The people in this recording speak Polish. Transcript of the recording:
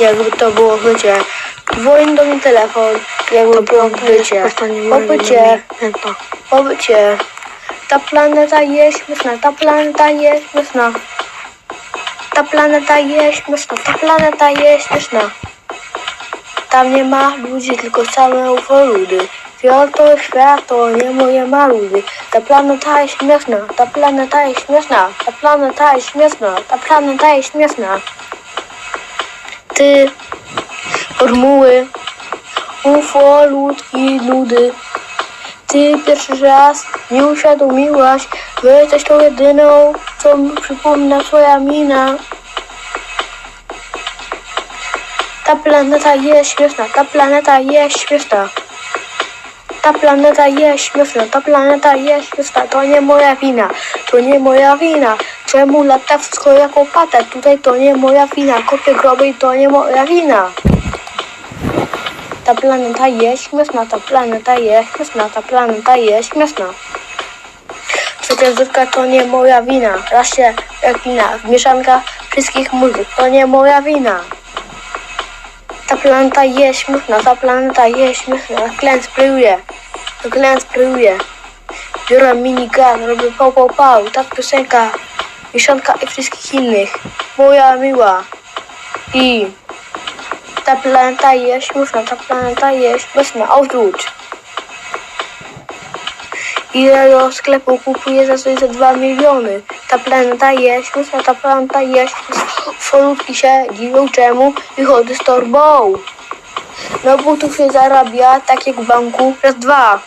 Jakby to było bycie. Dzwoni do mnie telefon, jakby było bycie. Pobycie, pobycie. Ta planeta jest śmieszna, ta planeta jest śmieszna. Ta planeta jest śmieszna, ta planeta jest śmieszna. Tam nie ma ludzi, tylko same ufoludy. Fioletowe światło, nie moje maludy. Ta planeta jest śmieszna, ta planeta jest śmieszna, ta planeta jest śmieszna, ta planeta jest śmieszna. Ty, formuły, ufolutki, ludy. Ty pierwszy raz nie uświadomiłaś, że jesteś tą jedyną, co mi przypomina twoja mina. Ta planeta jest śmieszna, ta planeta jest śmieszna. Ta planeta jest śmieszna, ta planeta jest śmieszna, to nie moja wina, to nie moja wina. Czemu lata wszystko jako patę? Tutaj to nie moja wina, kopię groby to nie moja wina. Ta planeta jest śmieszna, ta planeta jest śmieszna, ta planeta jest śmieszna. Trzecia zrywka to nie moja wina. Raz się jak wina, mieszanka wszystkich muzyk, to nie moja wina. Ta planeta jest śmieszna, ta planeta jest śmieszna. Klen sprayuje, klen sprayuje. Biorę minigun, robię pał, pał, pał. Ta piosenka, mieszanka i wszystkich innych. Moja miła. I ta planeta jest śmieszna, ta planeta jest śmieszna. Odwróć. Ile do sklepu kupuję za coś za 2 miliony. Ta planeta jest śmieszna, ta planeta jest. Folutki się dziwią czemu wychodzę z torbą. No butów się zarabia, tak jak w banku, raz dwa.